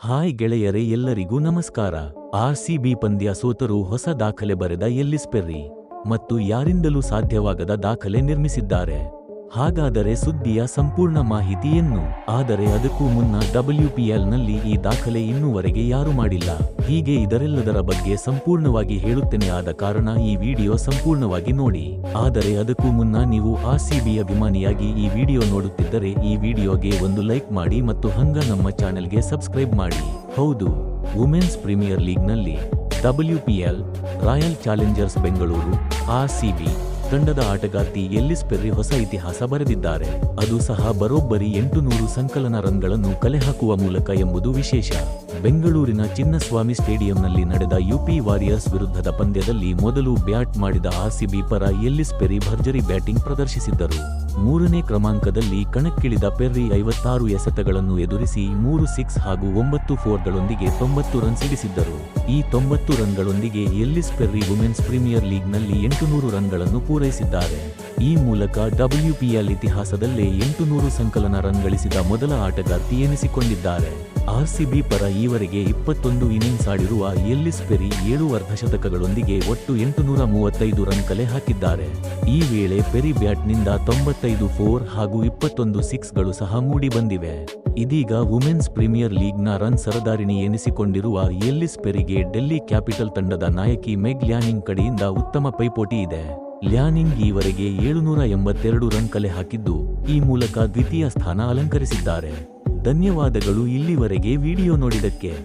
Hi ಗೆಳೆಯರೇ ಎಲ್ಲರಿಗೂ ನಮಸ್ಕಾರ. ಆರ್ಸಿಬಿ ಪಂದ್ಯ ಸೋತರು ಹೊಸ ದಾಖಲೆ ಬರೆದ ಎಲ್ಲಿಸ್ಪೆರ್ರಿ ಮತ್ತು ಯಾರಿಂದಲೂ ಸಾಧ್ಯವಾಗದ ದಾಖಲೆ ನಿರ್ಮಿಸಿದ್ದಾರೆ. ಹಾಗಾದರೆ ಸುದ್ದಿಯ ಸಂಪೂರ್ಣ ಮಾಹಿತಿಯನ್ನು ಆದರೆ ಅದಕ್ಕೂ ಮುನ್ನ ಡಬ್ಲ್ಯೂಪಿಎಲ್ನಲ್ಲಿ ಈ ದಾಖಲೆ ಇನ್ನೂವರೆಗೆ ಯಾರು ಮಾಡಿಲ್ಲ. ಹೀಗೆ ಇದರೆಲ್ಲದರ ಬಗ್ಗೆ ಸಂಪೂರ್ಣವಾಗಿ ಹೇಳುತ್ತೇನೆ ಆದ ಕಾರಣ ಈ ವಿಡಿಯೋ ಸಂಪೂರ್ಣವಾಗಿ ನೋಡಿ. ಆದರೆ ಅದಕ್ಕೂ ಮುನ್ನ ನೀವು ಆರ್ಸಿಬಿ ಅಭಿಮಾನಿಯಾಗಿ ಈ ವಿಡಿಯೋ ನೋಡುತ್ತಿದ್ದರೆ ಈ ವಿಡಿಯೋಗೆ ಒಂದು ಲೈಕ್ ಮಾಡಿ ಮತ್ತು ಹಂಗ ನಮ್ಮ ಚಾನೆಲ್ಗೆ ಸಬ್ಸ್ಕ್ರೈಬ್ ಮಾಡಿ. ಹೌದು, women's premier ಲೀಗ್ನಲ್ಲಿ WPL Royal Challengers Bengaluru RCB ತಂಡದ ಆಟಗಾರ್ತಿ ಎಲ್ಲಿಸ್ ಪೆರ್ರಿ ಹೊಸ ಇತಿಹಾಸ ಬರೆದಿದ್ದಾರೆ. ಅದು ಸಹ ಬರೋಬ್ಬರಿ ಎಂಟುನೂರು ಸಂಕಲನ ರನ್ಗಳನ್ನು ಕಲೆಹಾಕುವ ಮೂಲಕ ಎಂಬುದು ವಿಶೇಷ. ಬೆಂಗಳೂರಿನ ಚಿನ್ನಸ್ವಾಮಿ ಸ್ಟೇಡಿಯಂನಲ್ಲಿ ನಡೆದ ಯುಪಿ ವಾರಿಯರ್ಸ್ ವಿರುದ್ಧದ ಪಂದ್ಯದಲ್ಲಿ ಮೊದಲು ಬ್ಯಾಟ್ ಮಾಡಿದ ಆರ್ಸಿಬಿ ಪರ ಎಲ್ಲಿಸ್ ಪೆರಿ ಭರ್ಜರಿ ಬ್ಯಾಟಿಂಗ್ ಪ್ರದರ್ಶಿಸಿದ್ದರು. ಮೂರನೇ ಕ್ರಮಾಂಕದಲ್ಲಿ ಕಣಕ್ಕಿಳಿದ ಪೆರ್ರಿ ಐವತ್ತಾರು ಎಸೆತಗಳನ್ನು ಎದುರಿಸಿ ಮೂರು ಸಿಕ್ಸ್ ಹಾಗೂ ಒಂಬತ್ತು ಫೋರ್ಗಳೊಂದಿಗೆ ತೊಂಬತ್ತು ರನ್ ಸಿಡಿಸಿದ್ದರು. ಈ ತೊಂಬತ್ತು ರನ್ಗಳೊಂದಿಗೆ ಎಲ್ಲಿಸ್ ಪೆರ್ರಿ ವುಮೆನ್ಸ್ ಪ್ರೀಮಿಯರ್ ಲೀಗ್ನಲ್ಲಿ ಎಂಟುನೂರು ರನ್ಗಳನ್ನು ಪೂರೈಸಿದ್ದಾರೆ. ಈ ಮೂಲಕ ಡಬ್ಲ್ಯೂಪಿಎಲ್ ಇತಿಹಾಸದಲ್ಲೇ ಎಂಟುನೂರು ಸಂಕಲನ ರನ್ ಗಳಿಸಿದ ಮೊದಲ ಆಟಗಾರ್ತಿ ಎನಿಸಿಕೊಂಡಿದ್ದಾರೆ. ಆರ್ಸಿಬಿ ಪರ ಈವರೆಗೆ ಇಪ್ಪತ್ತೊಂದು ಇನ್ನಿಂಗ್ಸ್ ಆಡಿರುವ ಎಲ್ಲಿಸ್ ಪೆರಿ ಏಳು ಅರ್ಧಶತಕಗಳೊಂದಿಗೆ ಒಟ್ಟು ಎಂಟುನೂರ ಮೂವತ್ತೈದು ರನ್ ಕಲೆ ಹಾಕಿದ್ದಾರೆ. ಈ ವೇಳೆ ಪೆರಿ ಬ್ಯಾಟ್ನಿಂದ ತೊಂಬತ್ತೈದು ಫೋರ್ ಹಾಗೂ ಇಪ್ಪತ್ತೊಂದು ಸಿಕ್ಸ್ಗಳು ಸಹ ಮೂಡಿ ಬಂದಿವೆ. ಇದೀಗ ವುಮೆನ್ಸ್ ಪ್ರೀಮಿಯರ್ ಲೀಗ್ನ ರನ್ ಸರದಾರಿಣಿ ಎನಿಸಿಕೊಂಡಿರುವ ಎಲ್ಲಿಸ್ ಪೆರಿಗೆ ಡೆಲ್ಲಿ ಕ್ಯಾಪಿಟಲ್ ತಂಡದ ನಾಯಕಿ ಮೆಗ್ ಲ್ಯಾನಿಂಗ್ ಕಡೆಯಿಂದ ಉತ್ತಮ ಪೈಪೋಟಿ ಇದೆ. ಲ್ಯಾನಿಂಗ್ ಈವರೆಗೆ ಏಳುನೂರ ಎಂಬತ್ತೆರಡು ರನ್ ಕಲೆ ಹಾಕಿದ್ದು ಈ ಮೂಲಕ ದ್ವಿತೀಯ ಸ್ಥಾನ ಅಲಂಕರಿಸಿದ್ದಾರೆ. ಧನ್ಯವಾದಗಳು ಇಲ್ಲಿವರೆಗೆ ವಿಡಿಯೋ ನೋಡಿದಕ್ಕೆ